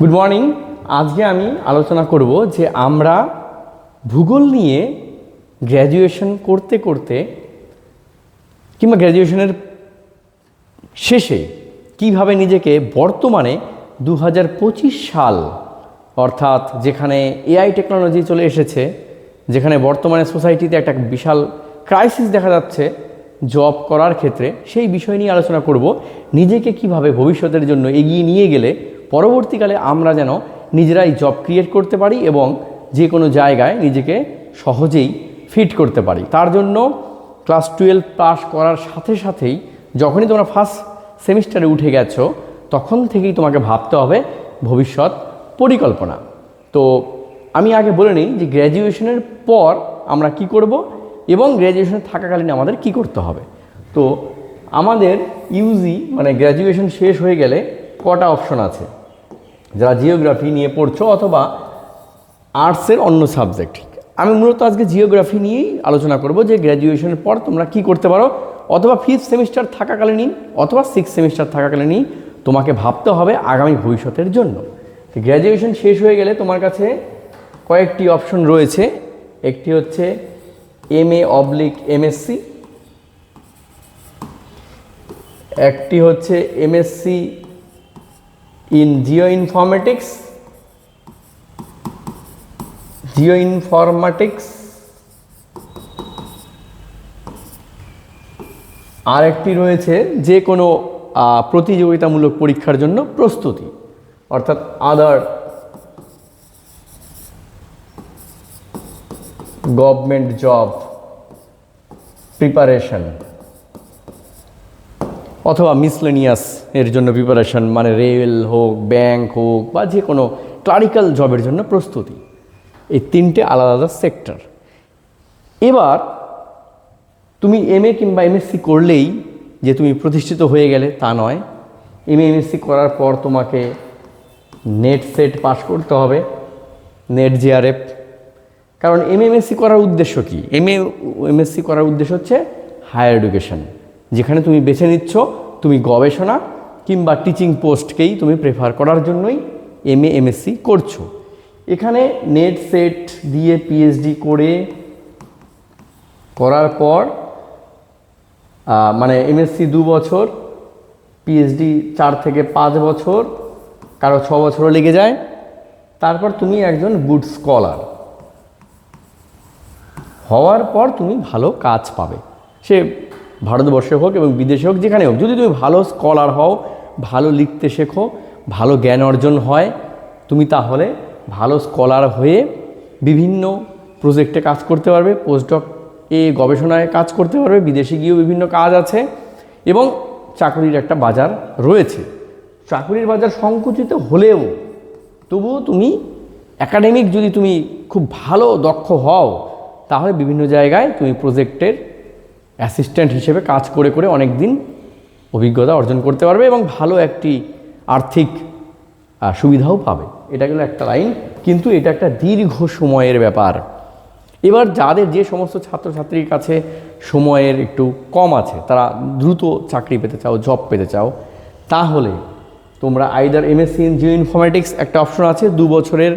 Good morning আজকে আমি আলোচনা করব যে আমরা ভূগোল নিয়ে গ্র্যাজুয়েশন করতে করতে কিংবা গ্র্যাজুয়েশনের শেষে কীভাবে নিজেকে বর্তমানে দু হাজার পঁচিশ সাল, অর্থাৎ যেখানে এআই টেকনোলজি চলে এসেছে, যেখানে বর্তমানে সোসাইটিতে একটা বিশাল ক্রাইসিস দেখা যাচ্ছে জব করার ক্ষেত্রে, সেই বিষয় নিয়ে আলোচনা করব। নিজেকে কীভাবে ভবিষ্যতের জন্য এগিয়ে নিয়ে গেলে পরবর্তীকালে আমরা যেন নিজেরাই জব ক্রিয়েট করতে পারি এবং যে কোনো জায়গায় নিজেকে সহজেই ফিট করতে পারি। তার জন্য ক্লাস টুয়েলভ পাস করার সাথে সাথেই যখনই তোমরা ফার্স্ট সেমিস্টারে উঠে গেছো, তখন থেকেই তোমাকে ভাবতে হবে ভবিষ্যৎ পরিকল্পনা। তো আমি আগে বলে নিই যে গ্র্যাজুয়েশনের পর আমরা কি করব এবং গ্র্যাজুয়েশনে থাকাকালীন আমাদের কি করতে হবে। তো আমাদের ইউজি মানে গ্র্যাজুয়েশন শেষ হয়ে গেলে কটা অপশন আছে? যারা জিওগ্রাফি নিয়ে পড়ছো অথবা আর্টসের অন্য সাবজেক্ট। আমি মূলত আজকে জিওগ্রাফি নিয়েই আলোচনা করব যে গ্র্যাজুয়েশনের পর তোমরা কি করতে পারো, অথবা ফিফথ সেমিস্টার থাকাকালীনই অথবা সিক্স সেমিস্টার থাকাকালীনই তোমাকে ভাবতে হবে আগামী ভবিষ্যতের জন্য। গ্র্যাজুয়েশন শেষ হয়ে গেলে তোমার কাছে কয়েকটি অপশন রয়েছে। একটি হচ্ছে এম এ অবলিক এমএসসি একটি হচ্ছে এমএসসি ইনফরমেটিক্স জিও ইনফরমেটিক্স আর একটি রয়েছে যে কোনো প্রতিযোগিতামূলক পরীক্ষার জন্য প্রস্তুতি, অর্থাৎ আদার গভর্নমেন্ট জব প্রিপারেশন অথবা মিসলেনিয়াস এর জন্য প্রিপারেশন মানে রেল হোক ব্যাংক হোক, বা যে কোনো ক্লারিক্যাল জবের জন্য প্রস্তুতি। এই তিনটে আলাদা আলাদা সেক্টর এবার, তুমি এমএ কিংবা এমএসসি করলেই যে তুমি প্রতিষ্ঠিত হয়ে গেলে তা নয়। এমএ এমএসসি করার পর তোমাকে নেট সেট পাস করতে হবে নেট জিআরএফ কারণ এম এমএসসি করার উদ্দেশ্য কি? এম এ এমএসসি করার উদ্দেশ্য হচ্ছে হায়ার এডুকেশন যেখানে তুমি বেছে নিচ্ছ, তুমি গবেষণা কিংবা টিচিং পোস্টকেই তুমি প্রেফার করার জন্যই এম এ এমএসসি করছ। এখানে নেট সেট দিয়ে পিএইচডি করে করার পর মানে এমএসসি দু বছর পিএইচডি চার থেকে পাঁচ বছর, কারও ছ বছরও লেগে যায়। তারপর তুমি একজন গুড স্কলার হওয়ার পর তুমি ভালো কাজ পাবে। সে ভারতবর্ষে হোক এবং বিদেশে হোক, যেখানে হোক। যদি তুমি ভালো স্কলার হও, ভালো লিখতে শেখো, ভালো জ্ঞান অর্জন হয়, তুমি তাহলে ভালো স্কলার হয়ে বিভিন্ন প্রজেক্টে কাজ করতে পারবে পোস্টডক এ গবেষণায় কাজ করতে পারবে, বিদেশে গিয়েও বিভিন্ন কাজ আছে এবং চাকরির একটা বাজার রয়েছে। চাকরির বাজার সংকুচিত হলেও তবুও তুমি একাডেমিক যদি তুমি খুব ভালো দক্ষ হও, তাহলে বিভিন্ন জায়গায় তুমি প্রজেক্টের অ্যাসিস্ট্যান্ট হিসেবে কাজ করে করে অনেক দিন অভিজ্ঞতা অর্জন করতে পারবে এবং ভালো একটি আর্থিক সুবিধাও পাবে। এটা গেলো একটা লাইন। কিন্তু এটা একটা দীর্ঘ সময়ের ব্যাপার। এবার যাদের যে সমস্ত ছাত্রছাত্রীর কাছে সময়ের একটু কম আছে, তারা দ্রুত চাকরি পেতে চাও জব পেতে চাও, তাহলে তোমরা either MSc in geo informatics একটা অপশন আছে, দু বছরের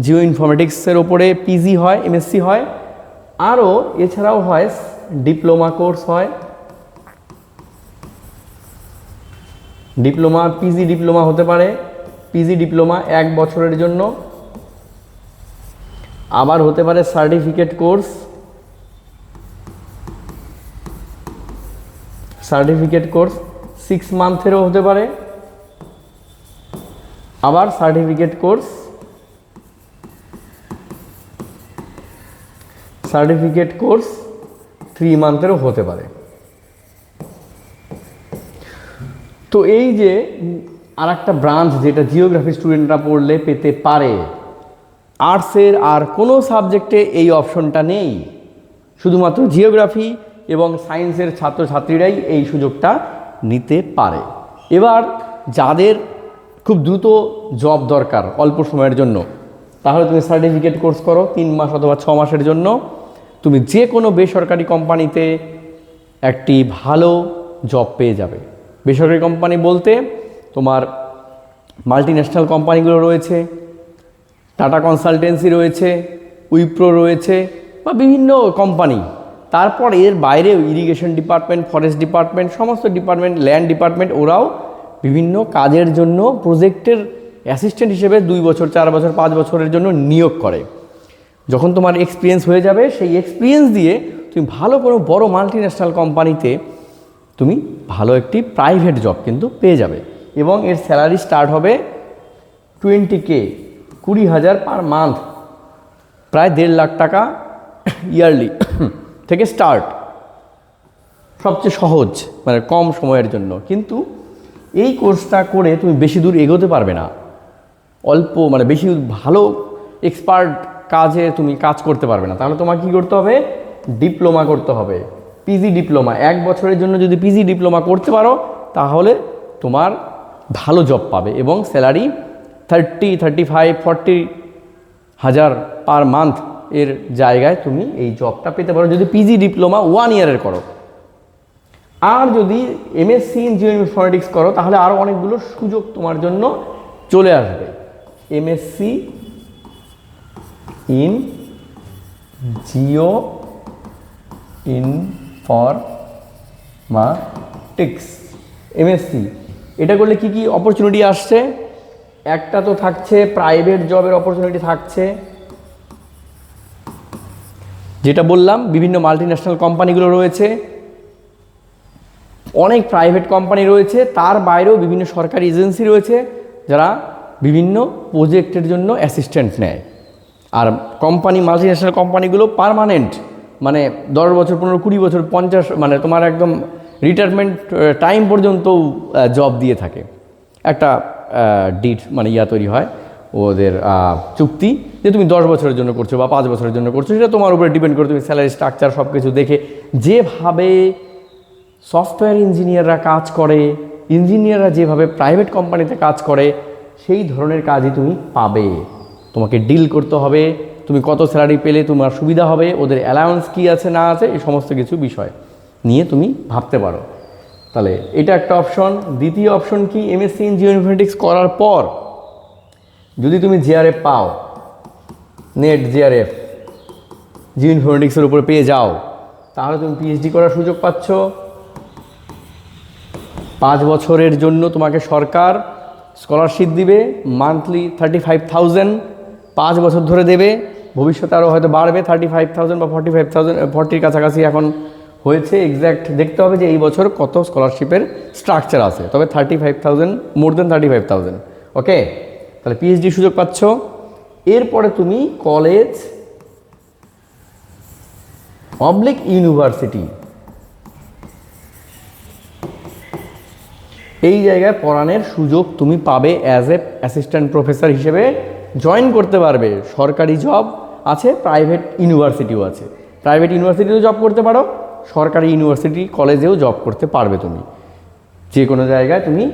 জিও ইনফরমেটিক্সের ওপরে পিজি হয় এমএসসি হয়। আরও এছাড়াও হয় ডিপ্লোমা কোর্স হয়। ডিপ্লোমা পিজি ডিপ্লোমা হতে পারে। পিজি ডিপ্লোমা এক বছরের জন্য। আবার হতে পারে certificate course. Certificate course six মান্থেরও হতে পারে। আবার certificate course. Certificate course three মান্থেরও হতে পারে। তো এই যে আর একটা ব্রাঞ্চ যেটা জিওগ্রাফি স্টুডেন্টরা পড়লে পেতে পারে, আর্টসের আর কোনো সাবজেক্টে এই অপশনটা নেই। শুধুমাত্র জিওগ্রাফি এবং সায়েন্সের ছাত্রছাত্রীরাই এই সুযোগটা নিতে পারে। এবার যাদের খুব দ্রুত জব দরকার অল্প সময়ের জন্য, তাহলে তুমি সার্টিফিকেট কোর্স করো তিন মাস অথবা ছ মাসের জন্য। তুমি যে কোনো বেসরকারি কোম্পানিতে একটি ভালো জব পেয়ে যাবে। বেসরকারি কোম্পানি বলতে তোমার মাল্টি ন্যাশনাল কোম্পানিগুলো রয়েছে টাটা কনসালটেন্সি রয়েছে উইপ্রো রয়েছে বা বিভিন্ন কোম্পানি। তারপর এর বাইরেও ইরিগেশন ডিপার্টমেন্ট ফরেস্ট ডিপার্টমেন্ট সমস্ত ডিপার্টমেন্ট ল্যান্ড ডিপার্টমেন্ট ওরাও বিভিন্ন কাজের জন্য প্রজেক্টের অ্যাসিস্ট্যান্ট হিসেবে দুই বছর, চার বছর, পাঁচ বছরের জন্য নিয়োগ করে। যখন তোমার এক্সপিরিয়েন্স হয়ে যাবে, সেই এক্সপিরিয়েন্স দিয়ে তুমি ভালো কোনো বড় মাল্টি ন্যাশনাল কোম্পানিতে তুমি ভালো একটি প্রাইভেট জব কিন্তু পেয়ে যাবে। এবং এর স্যালারি স্টার্ট হবে টোয়েন্টি কে কুড়ি হাজার পার মান্থ প্রায় দেড় লাখ টাকা ইয়ারলি থেকে স্টার্ট সবচেয়ে সহজ মানে কম সময়ের জন্য। কিন্তু এই কোর্সটা করে তুমি বেশি দূর এগোতে পারবে না। অল্প মানে বেশি ভালো এক্সপার্ট কাজে তুমি কাজ করতে পারবে না। তাহলে তোমাকে কী করতে হবে? ডিপ্লোমা করতে হবে। PG diploma. এক বছরের জন্য যদি পিজি ডিপ্লোমা করতে পারো, তাহলে তোমার ভালো জব পাবে এবং salary thirty thirty five forty হাজার পার মান্থ এর জায়গায় তুমি এই জবটা পেতে পারো। যদি পিজি ডিপ্লোমা ওয়ান ইয়ারের করো। আর যদি এমএসসি জিও ইনফরমেটিক্স করো, তাহলে আরও অনেকগুলো সুযোগ তোমার জন্য চলে আসবে। MSc in geo informatics MSc এটা করলে কি কি অপরচুনিটি আসছে? একটা তো থাকছে প্রাইভেট জবের অপরচুনিটি থাকছে। যেটা বললাম, বিভিন্ন মাল্টি ন্যাশনাল কোম্পানিগুলো রয়েছে। অনেক প্রাইভেট কোম্পানি রয়েছে, তার বাইরেও বিভিন্ন সরকারি এজেন্সি রয়েছে, যারা বিভিন্ন প্রজেক্টের জন্য অ্যাসিস্ট্যান্ট নেয়। আর কোম্পানি মাল্টি ন্যাশনাল কোম্পানিগুলো পারমানেন্ট মানে দশ বছর, পনেরো, কুড়ি বছর, পঞ্চাশ মানে তোমার একদম রিটায়ারমেন্ট টাইম পর্যন্ত জব দিয়ে থাকে। একটা ডিট মানে ইয়া তৈরি হয় ওদের চুক্তি যে তুমি দশ বছরের জন্য করছ বা পাঁচ বছরের জন্য করছ, সেটা তোমার উপরে ডিপেন্ড করে তুমি স্যালারি স্ট্রাকচার সব কিছু দেখে যেভাবে সফটওয়্যার ইঞ্জিনিয়াররা কাজ করে ইঞ্জিনিয়াররা যেভাবে প্রাইভেট কোম্পানিতে কাজ করে, সেই ধরনের কাজই তুমি পাবে। তোমাকে ডিল করতে হবে, তুমি কত স্যালারি পেলে, তোমার সুবিধা হবে, ওদের অ্যালাউন্স কী আছে, না আছে, এই সমস্ত কিছু বিষয় নিয়ে তুমি ভাবতে পারো। তাহলে এটা একটা অপশন দ্বিতীয় অপশন কি? এমএসসি ইন জিওইনফরমেটিক্স করার পর যদি তুমি জিআরএফ পাও নেট জিআরএফ জিও ইনফরমেটিক্সের উপরে পেয়ে যাও, তাহলে তুমি পিএইচডি করার সুযোগ পাচ্ছ। পাঁচ বছরের জন্য তোমাকে সরকার স্কলারশিপ দিবে মান্থলি থার্টি ফাইভ থাউজেন্ড পাঁচ বছর ধরে দেবে, ভবিষ্যতে আরও হয়তো বাড়বে থার্টি ফাইভ থাউজেন্ড বা ফর্টি ফাইভ থাউজেন্ড ফর্টির কাছাকাছি এখন হয়েছে। এক্স্যাক্ট দেখতে হবে যে এই বছর কত স্কলারশিপের স্ট্রাকচার আছে। তবে thirty five thousand more then thirty five thousand okay তাহলে পিএইচডি সুযোগ পাচ্ছ। এরপরে তুমি কলেজ পাবলিক ইউনিভার্সিটি এই জায়গায় পড়ানোর সুযোগ তুমি পাবে অ্যাজ এ অ্যাসিস্ট্যান্ট প্রফেসর হিসেবে। জয়েন করতে পারবে। সরকারি জব আছে প্রাইভেট ইউনিভার্সিটিও আছে। প্রাইভেট ইউনিভার্সিটিতেও জব করতে পারো, সরকারি ইউনিভার্সিটি কলেজেও জব করতে পারবে তুমি। যে কোনো জায়গায় তুমি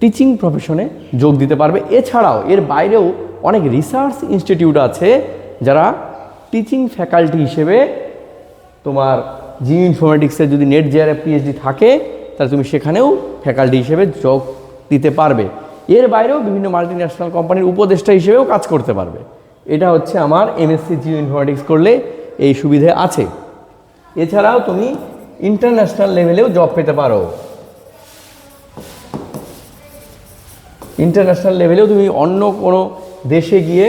টিচিং প্রফেশনে যোগ দিতে পারবে। এছাড়াও এর বাইরেও অনেক রিসার্চ ইনস্টিটিউট আছে, যারা টিচিং ফ্যাকাল্টি হিসেবে তোমার জিও ইনফরমেটিক্সের যদি নেট জেআরএফ পিএইচডি থাকে, তাহলে তুমি সেখানেও ফ্যাকাল্টি হিসেবে যোগ দিতে পারবে। এর বাইরেও বিভিন্ন মাল্টি ন্যাশনাল কোম্পানির উপদেষ্টা হিসেবেও কাজ করতে পারবে। এটা হচ্ছে আমার এমএসসি জিও ইনফরমেটিক্স করলে এই সুবিধে আছে। এছাড়াও তুমি ইন্টারন্যাশনাল লেভেলেও জব পেতে পারো। ইন্টারন্যাশনাল লেভেলেও তুমি অন্য কোনো দেশে গিয়ে,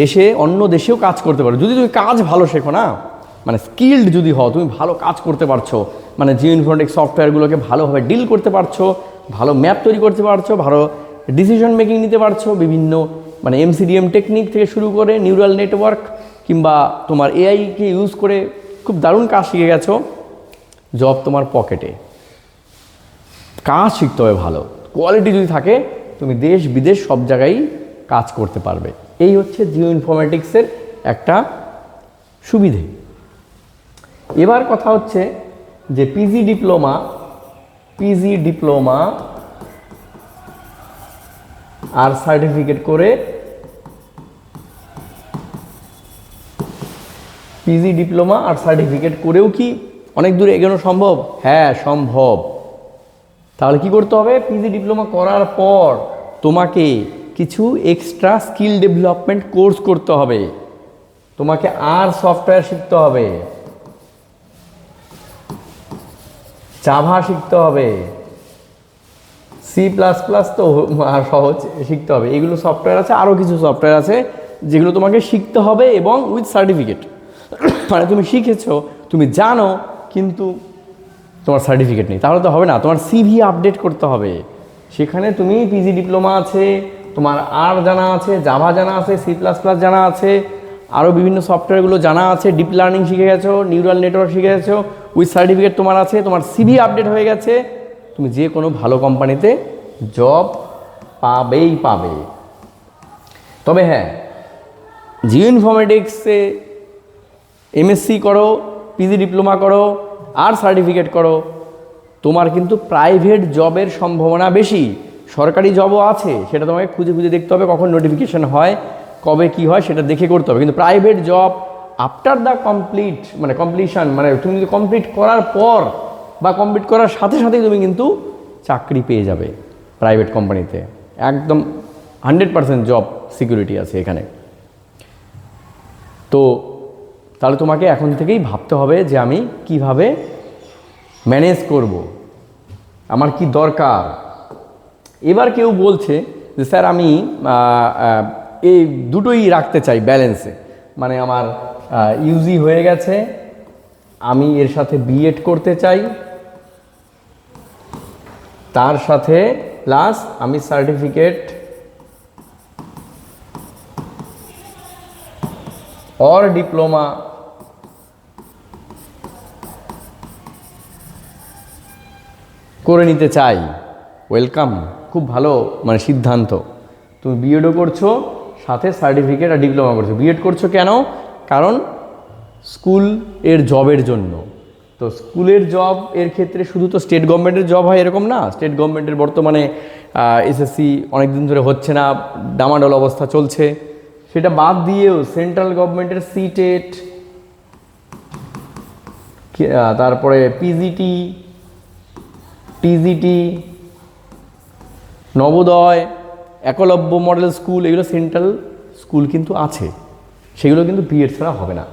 দেশে, অন্য দেশেও কাজ করতে পারো। যদি তুমি কাজ ভালো শেখো না মানে স্কিল্ড যদি হও, তুমি ভালো কাজ করতে পারছ মানে জিও ইনফরমেটিক সফটওয়্যারগুলোকে ভালোভাবে ডিল করতে পারছ, ভালো ম্যাপ তৈরি করতে পারছ, ভালো ডিসিশন মেকিং নিতে পারছ, বিভিন্ন মানে এমসিডিএম টেকনিক থেকে শুরু করে নিউরাল নেটওয়ার্ক কিংবা তোমার এআইকে ইউজ করে খুব দারুণ কাজ শিখে গেছো জব তোমার পকেটে কাজ শিখতে হবে ভালো। কোয়ালিটি যদি থাকে, তুমি দেশ, বিদেশ সব জায়গায় কাজ করতে পারবে। এই হচ্ছে জিও ইনফরমেটিক্সের একটা সুবিধে। এবার কথা হচ্ছে যে পিজি ডিপ্লোমা পিজি ডিপ্লোমা আর সার্টিফিকেট করে পিজি ডিপ্লোমা আর সার্টিফিকেট করেও কি অনেক দূর এগোনো সম্ভব? হ্যাঁ সম্ভব। তাহলে কি করতে হবে? পিজি ডিপ্লোমা করার পর তোমাকে কিছু এক্সট্রা স্কিল ডেভেলপমেন্ট কোর্স করতে হবে। তোমাকে আর সফটওয়্যার শিখতে হবে। জাভা শিখতে হবে। সি প্লাস প্লাস তো আর সহজ, শিখতে হবে। এগুলো সফটওয়্যার আছে আরও কিছু সফটওয়্যার আছে, যেগুলো তোমাকে শিখতে হবে এবং উইথ সার্টিফিকেট মানে তুমি শিখেছো, তুমি জানো, কিন্তু তোমার সার্টিফিকেট নেই। তাহলে তো হবে না, তোমার সিভি আপডেট করতে হবে। সেখানে তুমি পিজি ডিপ্লোমা আছে, তোমার আর জানা আছে জাভা জানা আছে সি প্লাস প্লাস জানা আছে আরও বিভিন্ন সফটওয়্যারগুলো জানা আছে ডিপ লার্নিং শিখে গেছো নিউরাল নেটওয়ার্ক শিখে গেছো উইথ সার্টিফিকেট তোমার আছে, তোমার সিভি আপডেট হয়ে গেছে তুমি যে কোনো ভালো কোম্পানিতে জব পাবেই পাবে। তবে হ্যাঁ জিও ইনফরমেটিক্সে এমএসসি করো পিজি ডিপ্লোমা করো আর সার্টিফিকেট করো, তোমার কিন্তু প্রাইভেট জবের সম্ভাবনা বেশি। সরকারি জবও আছে, সেটা তোমাকে খুঁজে খুঁজে দেখতে হবে কখন নোটিফিকেশন হয়, কবে কি হয় সেটা দেখে করতে হবে। কিন্তু private job after the complete মানে কমপ্লিশন মানে তুমি যদি কমপ্লিট করার পর বা কমপ্লিট করার সাথে সাথেই তুমি কিন্তু চাকরি পেয়ে যাবে প্রাইভেট কোম্পানিতে একদম হান্ড্রেড পার্সেন্ট জব সিকিউরিটি আছে এখানে। তো তাহলে তোমাকে এখন থেকেই ভাবতে হবে যে আমি কীভাবে ম্যানেজ করব। আমার কি দরকার? এবার কেউ বলছে যে, স্যার, আমি এই দুটোই রাখতে চাই ব্যালেন্সে মানে আমার ইউজি হয়ে গেছে, আমি এর সাথে বিএড করতে চাই তার সাথে প্লাস আমি সার্টিফিকেট অর ডিপ্লোমা করে নিতে চাই। ওয়েলকাম খুব ভালো মানে সিদ্ধান্ত। তুমি বিএডও করছ, সাথে সার্টিফিকেট আর ডিপ্লোমা করছ। বিএড করছ কেন? কারণ স্কুলের জবের জন্য। তো স্কুলের জব এর ক্ষেত্রে শুধু তো স্টেট গভর্নমেন্টের জব হয় এরকম না। স্টেট গভর্নমেন্টের বর্তমানে এসএসসি অনেক দিন ধরে হচ্ছে না, ডামাডোল অবস্থা চলছে। সেটা বাদ দিয়েও সেন্ট্রাল গভর্নমেন্টের সিটেট তারপরে PGT TGT Navodaya, Eklavya model school এগুলো সেন্ট্রাল স্কুল কিন্তু আছে। সেগুলো কিন্তু বিএড ছাড়া হবে না।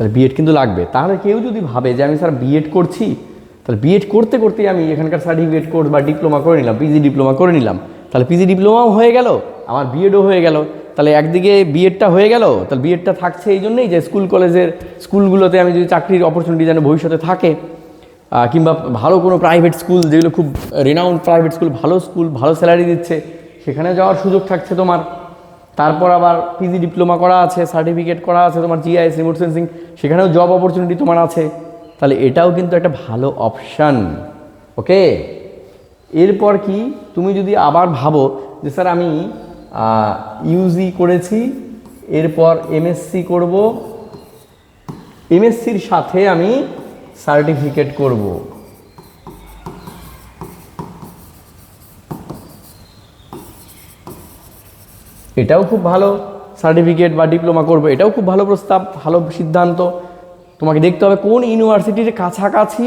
তাহলে বিএড কিন্তু লাগবে। তাহলে কেউ যদি ভাবে যে আমি স্যার বিএড করছি, তাহলে বিএড করতে করতেই আমি এখানকার সার্টিফিকেট কোর্স বা ডিপ্লোমা করে নিলাম পিজি ডিপ্লোমা করে নিলাম। তাহলে পিজি ডিপ্লোমাও হয়ে গেল, আমার বিএডও হয়ে গেল। তাহলে একদিকে বিএডটা হয়ে গেল, তাহলে বিএডটা থাকছে এই জন্যেই যে স্কুল কলেজের স্কুলগুলোতে আমি যদি চাকরির অপরচুনিটি যেন ভবিষ্যতে থাকে কিংবা ভালো কোনো প্রাইভেট স্কুল যেগুলো খুব রেনাউন্ড প্রাইভেট স্কুল ভালো স্কুল ভালো স্যালারি দিচ্ছে, সেখানে যাওয়ার সুযোগ থাকছে তোমার। তারপর আবার পিজি ডিপ্লোমা করা আছে সার্টিফিকেট করা আছে, তোমার জিআইএস রিমোট সেন্সিং সেখানেও জব অপরচুনিটি তোমার আছে। তাহলে এটাও কিন্তু একটা ভালো অপশান ওকে এরপর কি, তুমি যদি আবার ভাবো যে স্যার আমি ইউজি করেছি, এরপর এমএসসি করব এমএসসির সাথে আমি সার্টিফিকেট করব। এটাও খুব ভালো সার্টিফিকেট বা ডিপ্লোমা করব, এটাও খুব ভালো প্রস্তাব, ভালো সিদ্ধান্ত। তোমাকে দেখতে হবে কোন ইউনিভার্সিটির কাছাকাছি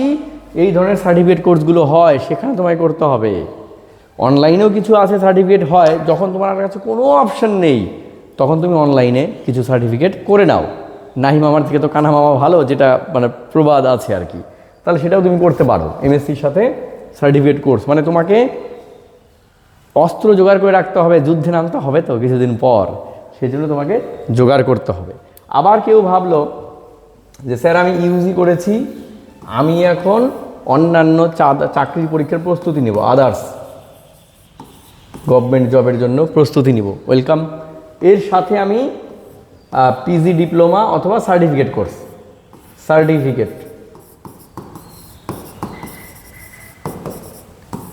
এই ধরনের সার্টিফিকেট কোর্সগুলো হয়, সেখানে তোমায় করতে হবে। অনলাইনেও কিছু আছে সার্টিফিকেট হয়, যখন তোমার কাছে কোনো অপশন নেই, তখন তুমি অনলাইনে কিছু সার্টিফিকেট করে নাও। নাহি মামার থেকে তো কানা মামা ভালো, যেটা মানে প্রবাদ আছে আর কি। তাহলে সেটাও তুমি করতে পারো এমএসসির সাথে সার্টিফিকেট কোর্স। মানে তোমাকে অস্ত্র জোগাড় করে রাখতে হবে, যুদ্ধে নামতে হবে তো কিছুদিন পর সেই জন্য তোমাকে জোগাড় করতে হবে। আবার কেউ ভাবলো যে, স্যার, আমি ইউজি করেছি, আমি এখন অন্যান্য চাকরির পরীক্ষার প্রস্তুতি নেব আদার্স গভর্নমেন্ট জবের জন্য প্রস্তুতি নিব ওয়েলকাম এর সাথে আমি পিজি ডিপ্লোমা অথবা সার্টিফিকেট কোর্স সার্টিফিকেট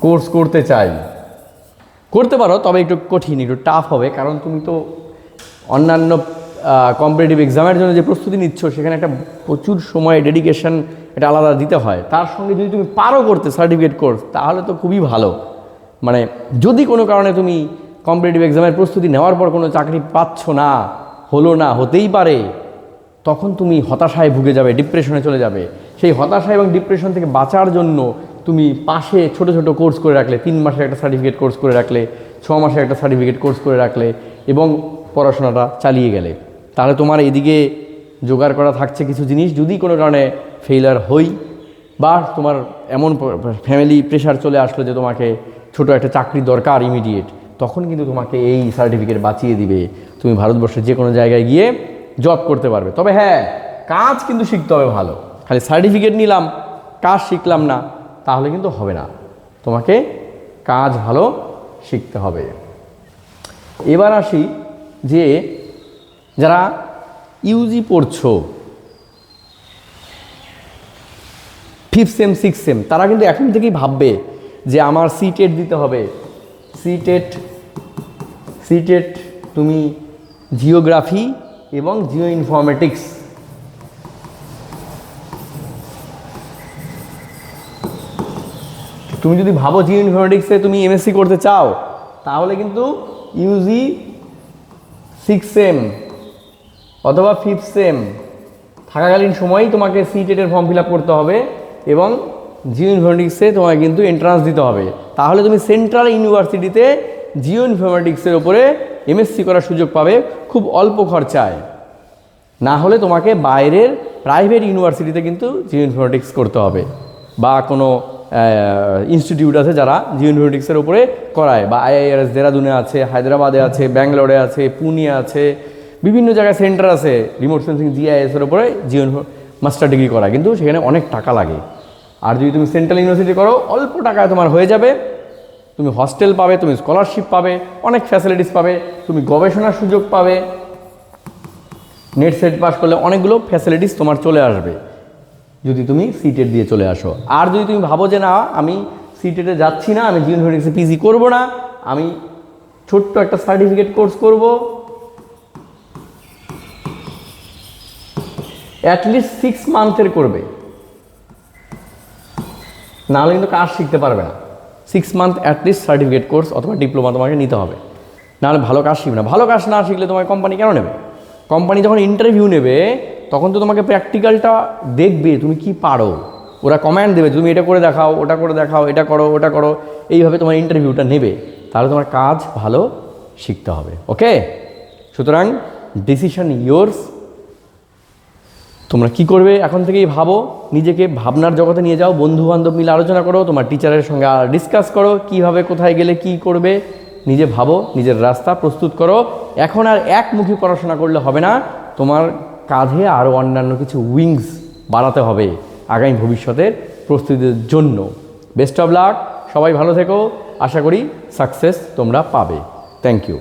কোর্স করতে চাই। করতে পারো, তবে একটু কঠিন, একটু টাফ হবে। কারণ তুমি তো অন্যান্য কম্পিটিটিভ এক্সামের জন্য যে প্রস্তুতি নিচ্ছ, সেখানে একটা প্রচুর সময় ডেডিকেশন এটা আলাদা দিতে হয়। তার সঙ্গে যদি তুমি পারো করতে সার্টিফিকেট কোর্স তাহলে তো খুবই ভালো। মানে যদি কোনো কারণে তুমি কম্পিটিটিভ এক্সামের প্রস্তুতি নেওয়ার পর কোনো চাকরি পাচ্ছ না, হলো না, হতেই পারে, তখন তুমি হতাশায় ভুগে যাবে ডিপ্রেশনে চলে যাবে। সেই হতাশা এবং ডিপ্রেশন থেকে বাঁচার জন্য তুমি পাশে ছোট ছোট কোর্স করে রাখলে, তিন মাসের একটা সার্টিফিকেট কোর্স করে রাখলে, ছ মাসের একটা সার্টিফিকেট কোর্স করে রাখলে এবং পড়াশোনাটা চালিয়ে গেলে। তাহলে তোমার এদিকে জোগাড় করা থাকছে কিছু জিনিস। যদি কোনো কারণে ফেইলার হই বা তোমার এমন ফ্যামিলি প্রেশার চলে আসলো যে তোমাকে ছোট একটা চাকরি দরকার ইমিডিয়েট তখন কিন্তু তোমাকে এই সার্টিফিকেট বাঁচিয়ে দিবে। তুমি ভারতবর্ষের যে কোনো জায়গায় গিয়ে জব করতে পারবে। তবে হ্যাঁ কাজ কিন্তু শিখতে হবে ভালো। খালি সার্টিফিকেট নিলাম, কাজ শিখলাম না। তাহলে কিন্তু হবে না। তোমাকে কাজ ভালো শিখতে হবে। এবার আসি যে যারা ইউজি পড়ছো ফিফথ সেম সিক্স সেম তারা কিন্তু এখন থেকেই ভাববে যে আমার সি টেট দিতে হবে। সি টেট সি টেট তুমি জিওগ্রাফি এবং জিও ইনফরমেটিক্স তুমি যদি ভাবো জিও ইনফরমেটিক্সে তুমি এমএসসি করতে চাও, তাহলে কিন্তু ইউজি সিক্স সেম অথবা ফিফথ সেম থাকাকালীন সময়ই তোমাকে সি টেটের ফর্ম ফিল করতে হবে এবং জিও ইনফরমেটিক্সে তোমাকে কিন্তু এন্ট্রান্স দিতে হবে। তাহলে তুমি সেন্ট্রাল ইউনিভার্সিটিতে জিও ইনফরমেটিক্সের ওপরে এমএসসি করার সুযোগ পাবে খুব অল্প খরচায়। না হলে তোমাকে বাইরের প্রাইভেট ইউনিভার্সিটিতে কিন্তু জিও ইনফরমেটিক্স করতে হবে বা কোনো ইনস্টিটিউট আছে যারা জিও ইনফরমেটিক্সের উপরে করায় বা আইআইআরএস দেরাদুনে আছে, হায়দ্রাবাদে আছে, ব্যাঙ্গালোরে আছে, পুনে আছে, বিভিন্ন জায়গায় সেন্টার আছে রিমোট সেন্সিং জিআইএসের উপরে জিও মাস্টার ডিগ্রি করায়। কিন্তু সেখানে অনেক টাকা লাগে। আর যদি তুমি সেন্ট্রাল ইউনিভার্সিটি করো, অল্প টাকায় তোমার হয়ে যাবে। তুমি হস্টেল পাবে, তুমি স্কলারশিপ পাবে, অনেক ফ্যাসিলিটিস পাবে, তুমি গবেষণার সুযোগ পাবে। নেট সেট পাস করলে অনেকগুলো ফ্যাসিলিটিস তোমার চলে আসবে। যদি তুমি সিটেট দিয়ে চলে আসো। আর যদি তুমি ভাবো যে না, আমি সিটেটে যাচ্ছি না, আমি জিওনফিনিক্সে পিজি করব না, আমি ছোট্ট একটা সার্টিফিকেট কোর্স করব অ্যাটলিস্ট সিক্স মান্থের করবে। নাহলে কিন্তু কাজ শিখতে পারবে না। Six month at least certificate course অথবা ডিপ্লোমা তোমাকে নিতে হবে। নাহলে ভালো কাজ শিখবে না। ভালো কাজ না শিখলে তোমার কোম্পানি কেন নেবে? কোম্পানি যখন ইন্টারভিউ নেবে তখন তো তোমাকে প্র্যাকটিক্যালটা দেখবে, তুমি কি পারো? ওরা কমান্ড দেবে, তুমি এটা করে দেখাও, ওটা করে দেখাও, এটা করো, ওটা করো। এইভাবে তোমার ইন্টারভিউটা নেবে। তাহলে তোমার কাজ ভালো শিখতে হবে ওকে সুতরাং ডিসিশন ইয়োর্স তোমরা কি করবে এখন থেকেই ভাবো, নিজেকে ভাবনার জগতে নিয়ে যাও বন্ধু বান্ধব মিলে আলোচনা করো, তোমার টিচারের সঙ্গে ডিসকাস করো, কীভাবে, কোথায় গেলে কি করবে, নিজে ভাবো, নিজের রাস্তা প্রস্তুত করো। এখন আর একমুখী পড়াশোনা করলে হবে না, তোমার কাঁধে আরও অন্যান্য কিছু উইংস বাড়াতে হবে আগামী ভবিষ্যতের প্রস্তুতির জন্য। বেস্ট অফ লাক, সবাই ভালো থেকো। আশা করি সাকসেস তোমরা পাবে। Thank you.